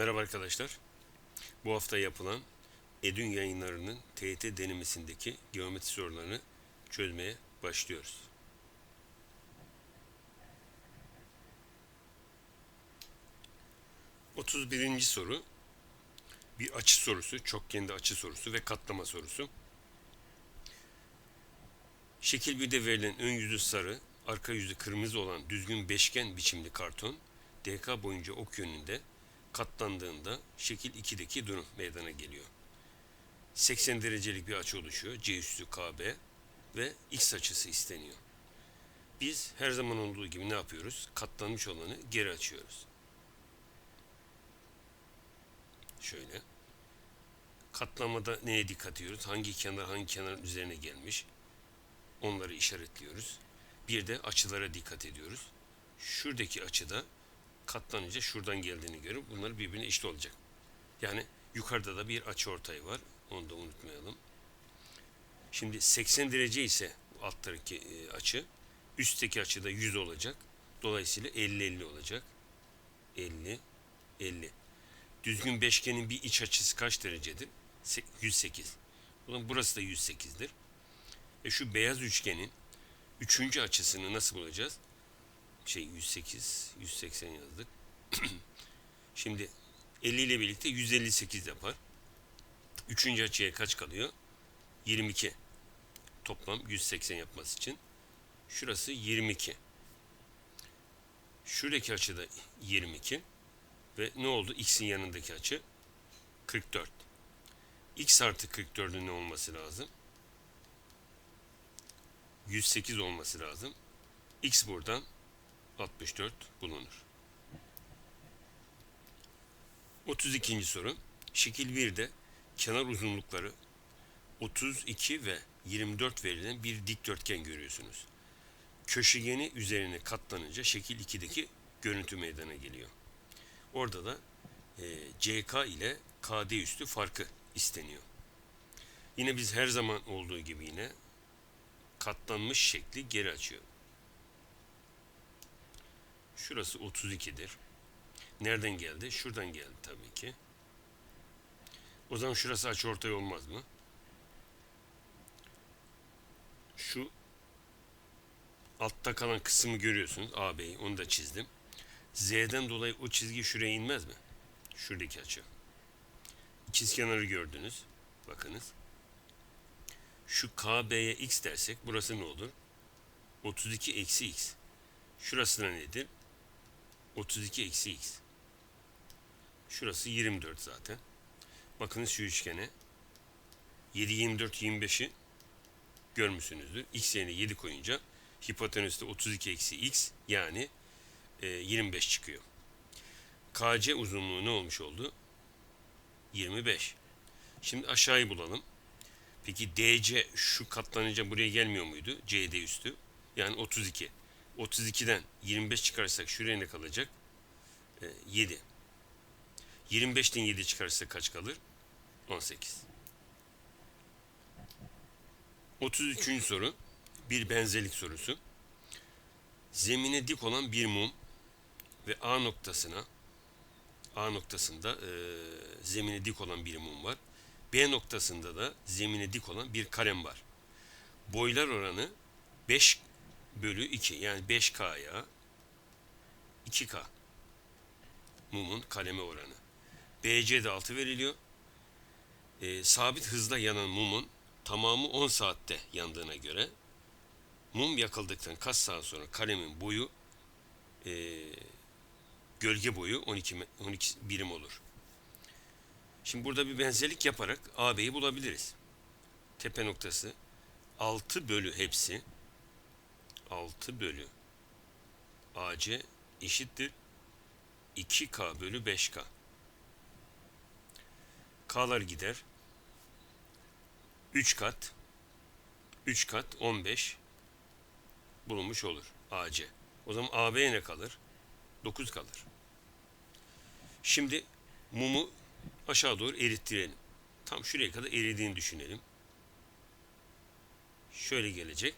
Merhaba arkadaşlar. Bu hafta yapılan Edün yayınlarının TYT denemesindeki geometri sorularını çözmeye başlıyoruz. Otuz birinci soru bir açı sorusu, çokgende açı sorusu ve katlama sorusu. Şekil 1'de verilen ön yüzü sarı, arka yüzü kırmızı olan düzgün beşgen biçimli karton DK boyunca ok yönünde katlandığında şekil 2'deki durum meydana geliyor. 80 derecelik bir açı oluşuyor. C üstü KB ve X açısı isteniyor. Biz her zaman olduğu gibi ne yapıyoruz? Katlanmış olanı geri açıyoruz. Şöyle. Katlamada neye dikkat ediyoruz? Hangi kenar hangi kenarın üzerine gelmiş? Onları işaretliyoruz. Bir de açılara dikkat ediyoruz. Şuradaki açıda katlanınca şuradan geldiğini görüp bunlar birbirine eşit olacak. Yani yukarıda da bir açı ortay var. Onu da unutmayalım. Şimdi 80 derece ise alttaki e, açı üstteki açı da 100 olacak. Dolayısıyla 50-50 olacak. 50 50. Düzgün beşgenin bir iç açısı kaç derecedir? Se- 108. Bunun burası da 108'dir. E şu beyaz üçgenin üçüncü açısını nasıl bulacağız? Şey 108, 180 yazdık. Şimdi 50 ile birlikte 158 yapar. Üçüncü açıya kaç kalıyor? 22. Toplam 180 yapması için. Şurası 22. Şuradaki açı da 22. Ve ne oldu? X'in yanındaki açı 44. X artı 44'ün ne olması lazım? 108 olması lazım. X buradan 64 bulunur. 32. soru. Şekil 1'de kenar uzunlukları 32 ve 24 verilen bir dikdörtgen görüyorsunuz. Köşegeni üzerine katlanınca şekil 2'deki görüntü meydana geliyor. Orada da e, CK ile KD üstü farkı isteniyor. Yine biz her zaman olduğu gibi yine katlanmış şekli geri açıyor. Şurası 32'dir. Nereden geldi? Şuradan geldi tabii ki. O zaman şurası açıortay olmaz mı? Şu altta kalan kısmı görüyorsunuz. AB'yi onu da çizdim. Z'den dolayı o çizgi şuraya inmez mi? Şuradaki açı. İkizkenarı gördünüz. Bakınız. Şu KB'ye x dersek burası ne olur? 32 eksi x. Şurası da nedir? 32 eksi x. Şurası 24 zaten. Bakınız şu üçgene. 7, 24, 25'i görmüşsünüzdür. X yerine 7 koyunca hipotenüste 32 eksi x yani e, 25 çıkıyor. KC uzunluğu ne olmuş oldu? 25. Şimdi aşağıyı bulalım. Peki DC şu katlanınca buraya gelmiyor muydu? CD üstü. Yani 32. 32'den 25 çıkarırsak şuraya ne kalacak? E, 7. 25'ten 7 çıkarırsak kaç kalır? 18. 33. soru. Bir benzerlik sorusu. Zemine dik olan bir mum ve A noktasına A noktasında e, zemine dik olan bir mum var. B noktasında da zemine dik olan bir kalem var. Boylar oranı 5 bölü 2 yani 5K'ya 2K mumun kaleme oranı. BC de 6 veriliyor. E, sabit hızla yanan mumun tamamı 10 saatte yandığına göre mum yakıldıktan kaç saat sonra kalemin boyu e, gölge boyu 12, 12 birim olur. Şimdi burada bir benzerlik yaparak AB'yi bulabiliriz. Tepe noktası 6 bölü hepsi 6 bölü AC eşittir 2K bölü 5K. K'lar gider. 3 kat 3 kat 15 bulunmuş olur AC. O zaman AB ne kalır? 9 kalır. Şimdi mumu aşağı doğru erittirelim. Tam şuraya kadar eridiğini düşünelim. Şöyle gelecek.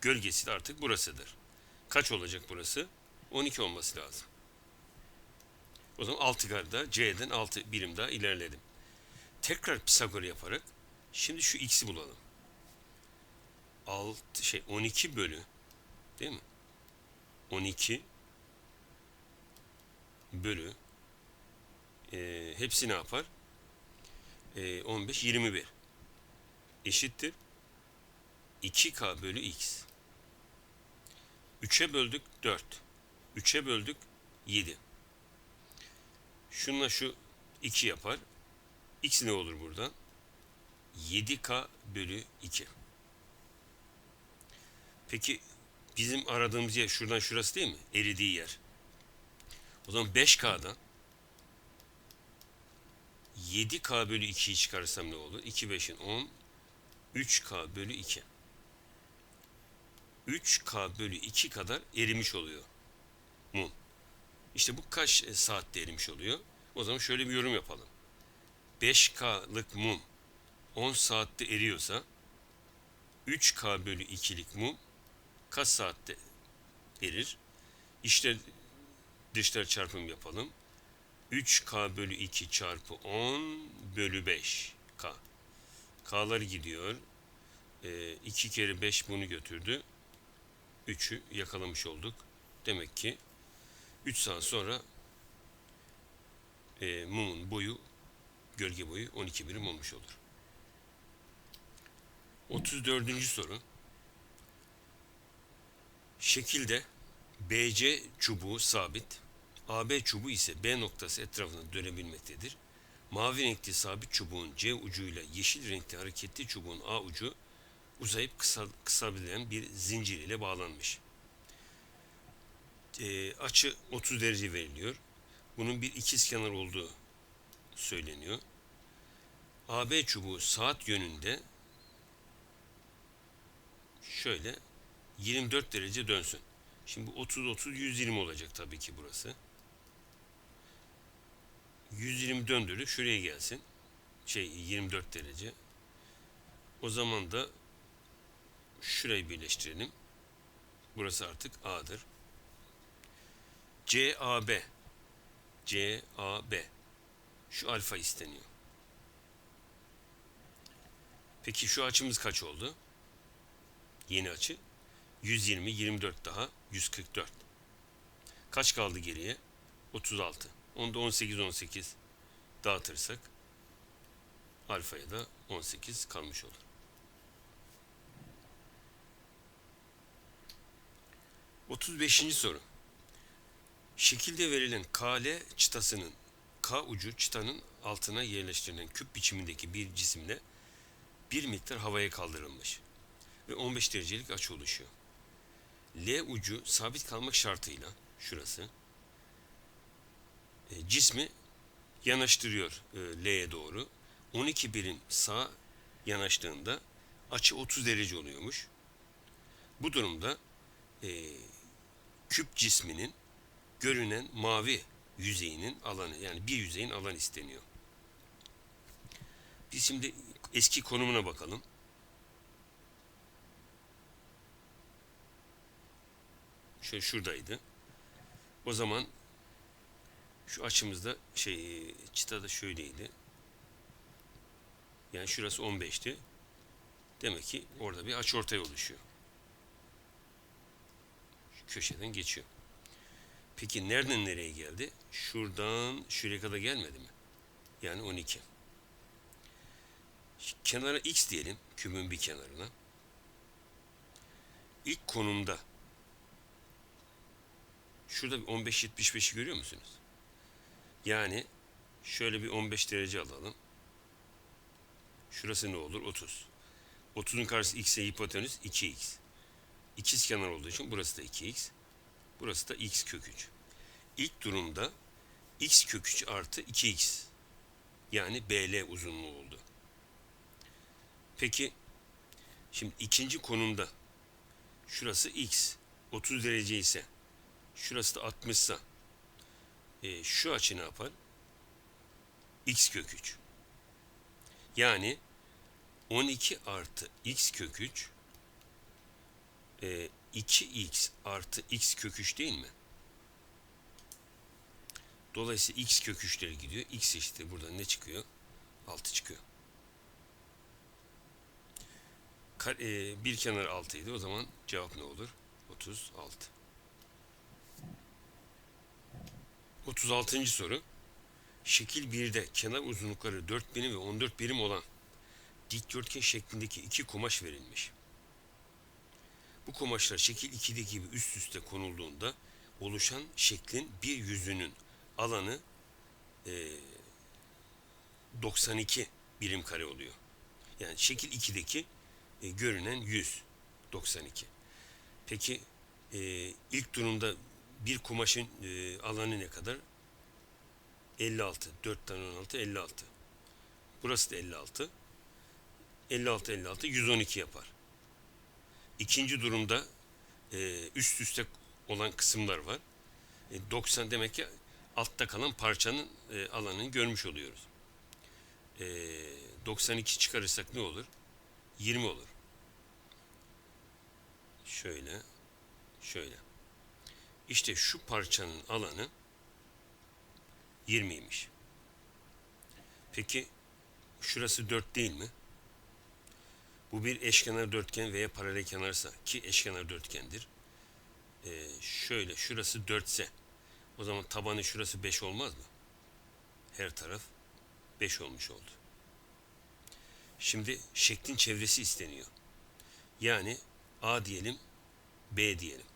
Gölgesi de artık burasıdır. Kaç olacak burası? 12 olması lazım. O zaman 6 kadar C'den 6 birim daha ilerledim. Tekrar Pisagor yaparak şimdi şu x'i bulalım. 6 şey 12 bölü değil mi? 12 bölü e, hepsi ne yapar? E, 15 21 eşittir 2k bölü x. 3'e böldük 4. 3'e böldük 7. Şununla şu 2 yapar. X ne olur buradan? 7K bölü 2. Peki bizim aradığımız yer şuradan şurası değil mi? Eridiği yer. O zaman 5K'dan 7K bölü 2'yi çıkarırsam ne olur? 2 5'in 10 3K bölü 2. 3K bölü 2 kadar erimiş oluyor mum. İşte bu kaç e, saatte erimiş oluyor? O zaman şöyle bir yorum yapalım. 5K'lık mum 10 saatte eriyorsa 3K bölü 2'lik mum kaç saatte erir? İşte dışlar çarpım yapalım. 3K bölü 2 çarpı 10 bölü 5 K. K'lar gidiyor. E, 2 kere 5 bunu götürdü. 3'ü yakalamış olduk. Demek ki 3 saat sonra e, mumun boyu, gölge boyu 12 birim olmuş olur. 34. soru. Şekilde BC çubuğu sabit, AB çubuğu ise B noktası etrafında dönebilmektedir. Mavi renkli sabit çubuğun C ucuyla yeşil renkli hareketli çubuğun A ucu uzayıp kısa, kısabilen bir zincir ile bağlanmış. E, açı 30 derece veriliyor. Bunun bir ikizkenar olduğu söyleniyor. AB çubuğu saat yönünde şöyle 24 derece dönsün. Şimdi 30 30 120 olacak tabii ki burası. 120 döndürü şuraya gelsin. Şey 24 derece. O zaman da şurayı birleştirelim. Burası artık A'dır. CAB CAB şu alfa isteniyor. Peki şu açımız kaç oldu? Yeni açı 120 24 daha 144. Kaç kaldı geriye? 36. Onda 18 18 dağıtırsak alfaya da 18 kalmış olur. 35. soru. Şekilde verilen KL çıtasının K ucu çıtanın altına yerleştirilen küp biçimindeki bir cisimle bir miktar havaya kaldırılmış ve 15 derecelik açı oluşuyor. L ucu sabit kalmak şartıyla şurası e, cismi yanaştırıyor e, L'ye doğru. 12 birim sağ yanaştığında açı 30 derece oluyormuş. Bu durumda e, küp cisminin görünen mavi yüzeyinin alanı yani bir yüzeyin alan isteniyor. Biz şimdi eski konumuna bakalım. Şöyle şuradaydı. O zaman şu açımızda şey çıta da şöyleydi. Yani şurası 15'ti. Demek ki orada bir açıortay oluşuyor. Köşeden geçiyor. Peki nereden nereye geldi? Şuradan şuraya kadar gelmedi mi? Yani 12. Kenara x diyelim. Kübün bir kenarına. İlk konumda şurada bir 15-75'i görüyor musunuz? Yani şöyle bir 15 derece alalım. Şurası ne olur? 30. 30'un karşısı x'e hipotenüs 2x. İkiz kenar olduğu için burası da 2x. Burası da x kök 3. İlk durumda x kök 3 artı 2x. Yani BL uzunluğu oldu. Peki şimdi ikinci konumda şurası x 30 derece ise şurası da 60 ise e, şu açı ne yapar? x kök 3. Yani 12 artı x kök 3 e, 2x artı x kök 3 değil mi? Dolayısıyla x kök 3'lere gidiyor. x eşittir buradan ne çıkıyor? 6 çıkıyor. Kar- e, bir kenar 6 idi. O zaman cevap ne olur? 36. 36. soru. Şekil 1'de kenar uzunlukları 4 birim ve 14 birim olan dikdörtgen şeklindeki iki kumaş verilmiş. Bu kumaşlar şekil 2'deki gibi üst üste konulduğunda oluşan şeklin bir yüzünün alanı e, 92 birim kare oluyor. Yani şekil 2'deki e, görünen 100 92. Peki e, ilk durumda bir kumaşın e, alanı ne kadar? 56. 4 tane 16 56. Burası da 56. 56 56 112 yapar. İkinci durumda e, üst üste olan kısımlar var. E, 90 demek ki altta kalan parçanın e, alanını görmüş oluyoruz. E, 92 çıkarırsak ne olur? 20 olur. Şöyle, şöyle. İşte şu parçanın alanı 20'ymiş. Peki şurası 4 değil mi? Bu bir eşkenar dörtgen veya paralel kenarsa ki eşkenar dörtgendir. Ee, şöyle şurası 4 ise o zaman tabanı şurası 5 olmaz mı? Her taraf 5 olmuş oldu. Şimdi şeklin çevresi isteniyor. Yani A diyelim, B diyelim.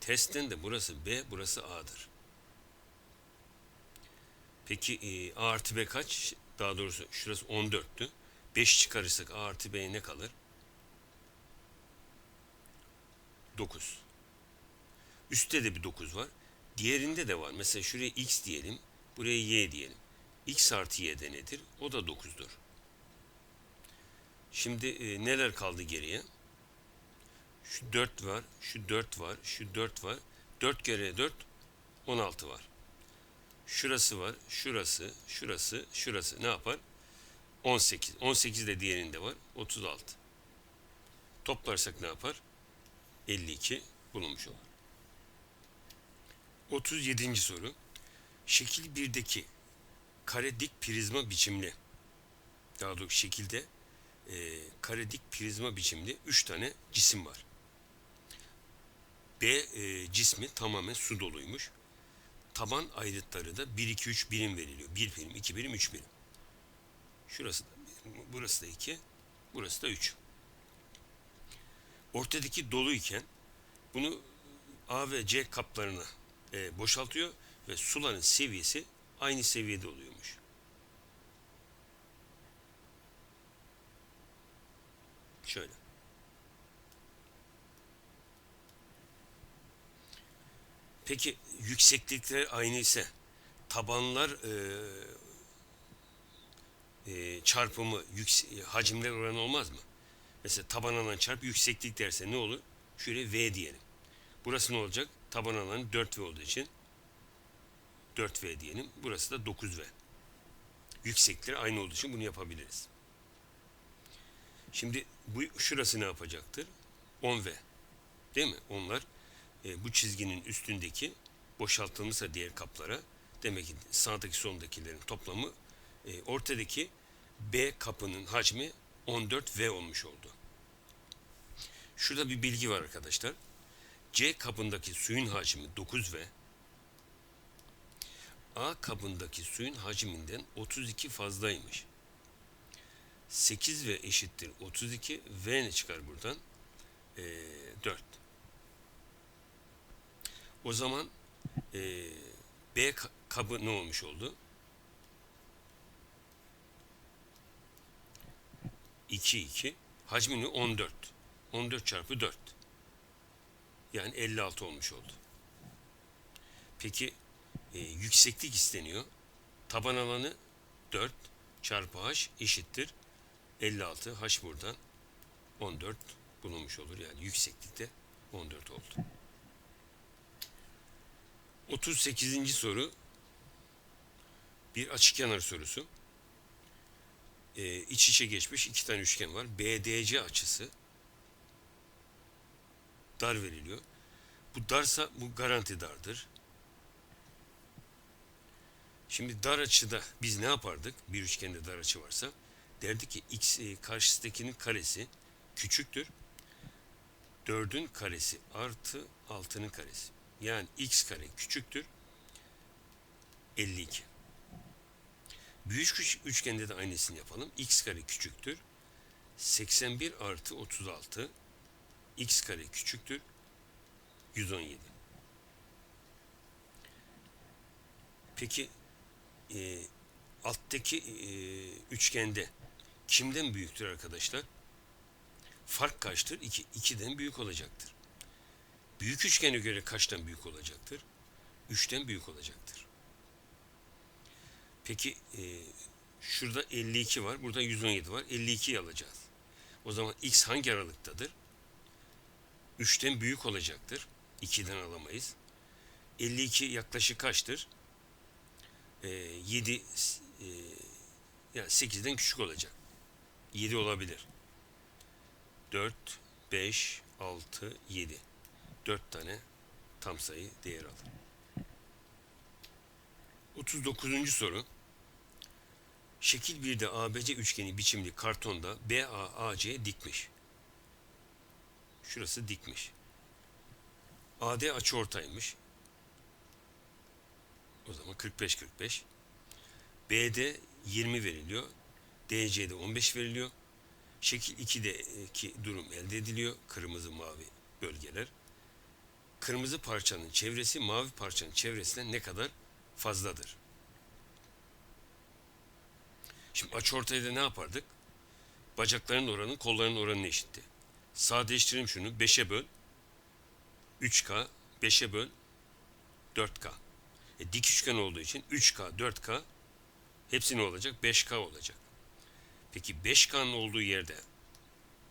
Testten de burası B, burası A'dır. Peki e, A artı B kaç? Daha doğrusu şurası 14'tü. 5 çıkarırsak A artı B ne kalır? 9. Üstte de bir 9 var. Diğerinde de var. Mesela şuraya X diyelim. Buraya Y diyelim. X artı Y de nedir? O da 9'dur. Şimdi e, neler kaldı geriye? Şu 4 var, şu 4 var, şu 4 var. 4 kere 4, 16 var. Şurası var, şurası, şurası, şurası. Ne yapar? 18. 18 de diğerinde var. 36. Toplarsak ne yapar? 52 bulunmuş olur. 37. soru. Şekil 1'deki kare dik prizma biçimli daha doğrusu şekilde e, kare dik prizma biçimli 3 tane cisim var. B e, cismi tamamen su doluymuş. Taban ayrıtları da 1 2 3 birim veriliyor. 1 birim, 2 birim, 3 birim. Şurası da burası da 2, burası da 3. Ortadaki dolu iken bunu A ve C kaplarına e, boşaltıyor ve suların seviyesi aynı seviyede oluyormuş. Şöyle. Peki yükseklikler aynı ise tabanlar e, çarpımı yükse- hacimler oranı olmaz mı? Mesela taban alan çarpı yükseklik derse ne olur? Şöyle V diyelim. Burası ne olacak? Taban alanı 4V olduğu için 4V diyelim. Burası da 9V. Yükseklikleri aynı olduğu için bunu yapabiliriz. Şimdi bu şurası ne yapacaktır? 10V. Değil mi? Onlar e, bu çizginin üstündeki boşaltılmışsa diğer kaplara demek ki sağdaki soldakilerin toplamı e, ortadaki B kapının hacmi 14V olmuş oldu. Şurada bir bilgi var arkadaşlar. C kabındaki suyun hacmi 9V. A kabındaki suyun hacminden 32 fazlaymış. 8V eşittir 32. V ne çıkar buradan? Ee, 4. O zaman e, B ka- kabı ne olmuş oldu? 2 2 hacmi ne? 14. 14 çarpı 4. Yani 56 olmuş oldu. Peki e, yükseklik isteniyor. Taban alanı 4 çarpı h eşittir 56. H buradan 14 bulunmuş olur. Yani yükseklikte 14 oldu. 38. soru bir açıkenar sorusu. Ee, iç içe geçmiş iki tane üçgen var. BDC açısı dar veriliyor. Bu darsa bu garanti dardır. Şimdi dar açıda biz ne yapardık? Bir üçgende dar açı varsa derdik ki x e, karşısındakinin karesi küçüktür. 4'ün karesi artı 6'nın karesi. Yani x kare küçüktür 52. Büyük üç- üçgende de aynısını yapalım. x kare küçüktür 81 artı 36 x kare küçüktür 117. Peki e, alttaki e, üçgende kimden büyüktür arkadaşlar? Fark kaçtır? 2, 2'den büyük olacaktır. Büyük üçgene göre kaçtan büyük olacaktır? 3'ten büyük olacaktır. Peki e, şurada 52 var, burada 117 var. 52'yi alacağız. O zaman x hangi aralıktadır? 3'ten büyük olacaktır. 2'den alamayız. 52 yaklaşık kaçtır? Ee, 7 e, yani 8'den küçük olacak. 7 olabilir. 4, 5, 6, 7. 4 tane tam sayı değer alır. 39. soru. Şekil 1'de ABC üçgeni biçimli kartonda BAAC dikmiş. Şurası dikmiş. AD açıortaymış. O zaman 45 45. BD 20 veriliyor. DC'de 15 veriliyor. Şekil 2'deki durum elde ediliyor. Kırmızı mavi bölgeler. Kırmızı parçanın çevresi mavi parçanın çevresinden ne kadar fazladır? Şimdi açıortayda ne yapardık? Bacakların oranı kolların oranına eşitti. Sadeleştirelim şunu. 5'e böl. 3K. 5'e böl. 4K. E, dik üçgen olduğu için 3K, 4K hepsi ne olacak? 5K olacak. Peki 5K'nın olduğu yerde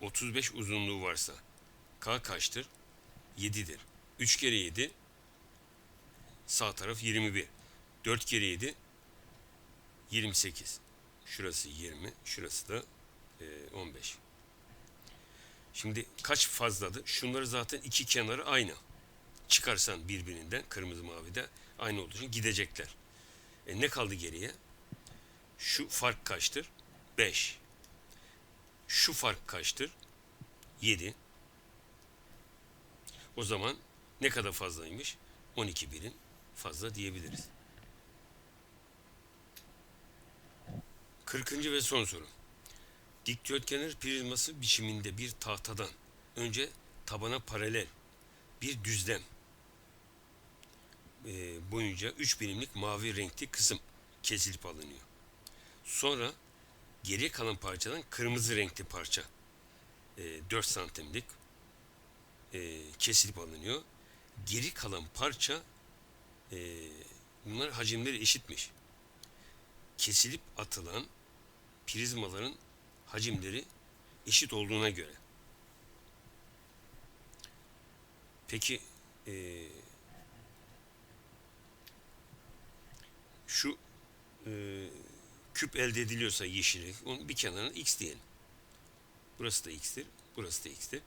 35 uzunluğu varsa K kaçtır? 7'dir. 3 kere 7 sağ taraf 21. 4 kere 7 28. Şurası 20, şurası da e, 15. Şimdi kaç fazladır? Şunları zaten iki kenarı aynı. Çıkarsan birbirinden kırmızı mavi de aynı olduğu için gidecekler. E ne kaldı geriye? Şu fark kaçtır? 5. Şu fark kaçtır? 7. O zaman ne kadar fazlaymış? 12 birim fazla diyebiliriz. 40. ve son soru. Dikdörtgenler prizması biçiminde bir tahtadan önce tabana paralel bir düzlem e, boyunca 3 birimlik mavi renkli kısım kesilip alınıyor. Sonra geriye kalan parçadan kırmızı renkli parça e, 4 santimlik e, kesilip alınıyor. Geri kalan parça e, bunlar hacimleri eşitmiş. Kesilip atılan prizmaların hacimleri eşit olduğuna göre. Peki e, şu e, küp elde ediliyorsa yeşil onun bir kenarına x diyelim. Burası da x'tir, burası da x'tir.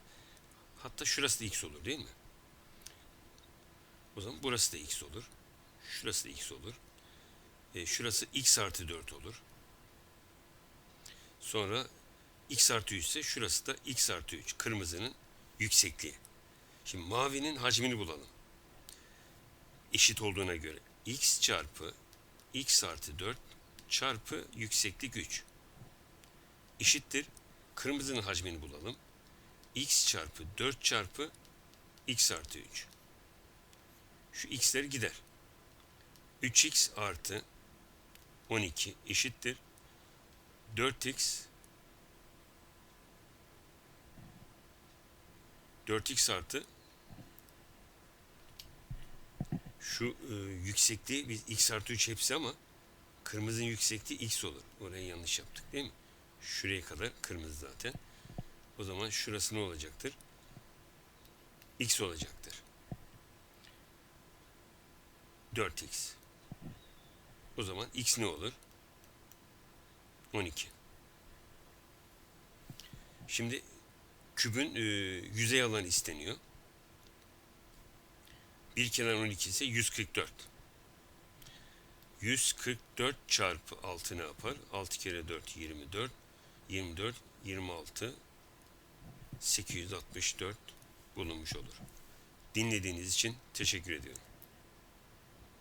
Hatta şurası da x olur değil mi? O zaman burası da x olur. Şurası da x olur. E, şurası x artı 4 olur. Sonra x artı 3 ise şurası da x artı 3. Kırmızının yüksekliği. Şimdi mavinin hacmini bulalım. Eşit olduğuna göre x çarpı x artı 4 çarpı yükseklik 3 eşittir. Kırmızının hacmini bulalım. x çarpı 4 çarpı x artı 3. Şu x'ler gider. 3x artı 12 eşittir. 4x 4x artı şu e, yüksekliği biz x artı 3 hepsi ama kırmızının yüksekliği x olur. Orayı yanlış yaptık değil mi? Şuraya kadar kırmızı zaten. O zaman şurası ne olacaktır? x olacaktır. 4x. O zaman x ne olur? 12. Şimdi kübün e, yüzey alanı isteniyor. Bir kenar 12 ise 144. 144 çarpı 6 ne yapar? 6 kere 4 24. 24 26 864 bulunmuş olur. Dinlediğiniz için teşekkür ediyorum.